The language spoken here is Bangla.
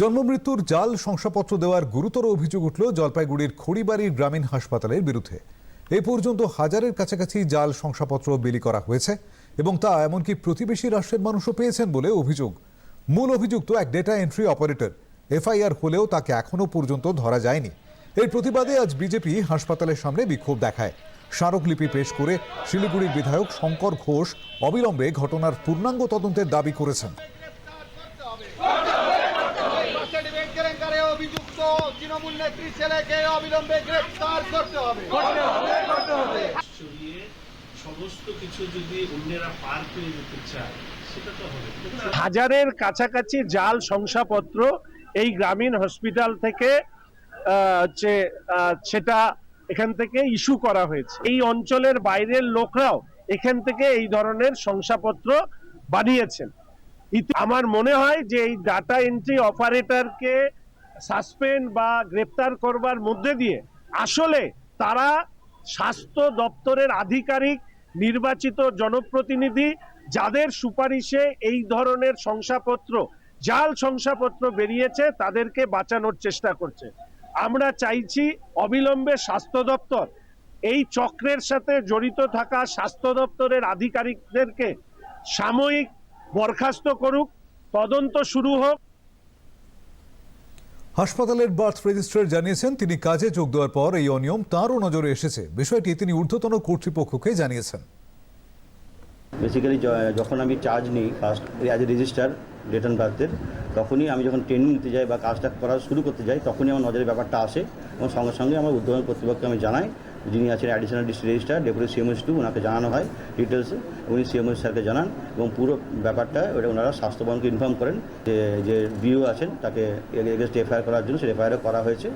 জন্মমৃত্যুর জাল শংসাপত্র দেওয়ার গুরুতর অভিযোগ উঠল জলপাইগুড়ির খড়িবাড়ির গ্রামীণ হাসপাতালের বিরুদ্ধে। এ পর্যন্ত হাজারের কাছাকাছি জাল শংসাপত্র বিলি করা হয়েছে এবং তা এমনকি প্রতিবেশী রাষ্ট্রের মানুষও পেয়েছেন বলে অভিযোগ। মূল অভিযুক্ত এক ডেটা এন্ট্রি অপারেটর এফআইআর হলেও তাকে এখনও পর্যন্ত ধরা যায়নি। এর প্রতিবাদে আজ বিজেপি হাসপাতালের সামনে বিক্ষোভ দেখায়। স্মারকলিপি পেশ করে শিলিগুড়ির বিধায়ক শঙ্কর ঘোষ অবিলম্বে ঘটনার পূর্ণাঙ্গ তদন্তের দাবি করেছেন। তৃণমূল নেত্রী ছেলেকে অবিলম্বে গ্রেফতার করতে হবে। সমস্ত কিছু যদি অন্যেরা পার পেয়ে যেতে চায় সেটা তো হবে। হাজারের কাছাকাছি জাল শংসাপত্র এই গ্রামীণ হসপিটাল থেকে হচ্ছে সেটা এখান থেকে ইস্যু করা হয়েছে। এই অঞ্চলের বাইরের লোকরাও এখান থেকে এই ধরনের শংসাপত্র বানিয়েছেন। আমার মনে হয় যে এই ডাটা এন্ট্রি অপারেটরকে সাসপেন্ড বা গ্রেপ্তার করবার মধ্যে দিয়ে আসলে তারা স্বাস্থ্য দপ্তরের আধিকারিক, নির্বাচিত জনপ্রতিনিধি যাদের সুপারিশে এই ধরনের শংসাপত্র, জাল শংসাপত্র বেরিয়েছে তাদেরকে বাঁচানোর চেষ্টা করছে। আমরা চাইছি অবিলম্বে স্বাস্থ্য দপ্তর এই চক্রের সাথে জড়িত থাকা স্বাস্থ্য দপ্তরের আধিকারিকদেরকে সাময়িক বরখাস্ত করুক, তদন্ত শুরু হোক। হাসপাতালের বার্থ রেজিস্ট্রার জানিয়েছেন, তিনি কাজে যোগ দেওয়ার পর এই অনিয়ম তাঁরও নজরে এসেছে। বিষয়টি তিনি ঊর্ধ্বতন কর্তৃপক্ষকে জানিয়েছেন। বেসিক্যালি যখন আমি চার্জ নিই first as a register and বার্থের তখনই আমি যখন ট্রেনিং নিতে যাই বা কাজটা করা শুরু করতে যাই, তখনই আমার নজরে ব্যাপারটা আসে এবং সঙ্গে সঙ্গে আমার উদ্বোধন কর্তৃপক্ষকে আমি জানাই যিনি আছেন additional district register deputy CMS to ওনাকে জানানো হয় ডিটেলসে উনি সিএমএস স্যারকে জানান, এবং পুরো ব্যাপারটা, ওটা ওনারা স্বাস্থ্য ভবনকে ইনফর্ম করেন যে যে বিও আছেন, তাকে এগেস্ট এফআইআর করার জন্য, সেই এফআইআরও করা হয়েছে।